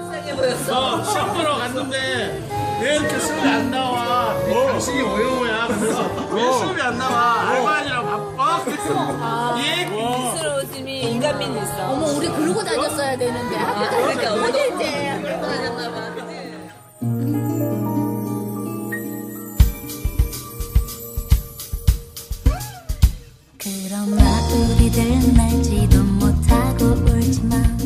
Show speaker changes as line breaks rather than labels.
이상해 보였어.
어, 시험 보러 갔는데 왜 이렇게 수업이 안 나와? 당신이 오영호야. 그래서 왜 수업이 안 나와? 알바하느라 바빠? 그래서 예?
스러워짐이 인간미는 있어.
어머 우리 그러고 다녔어야 되는데 학교 다닐 때
그러니까
어딜
그러고 다녔나 봐. 그치?
그러나 우리들 날지도 man.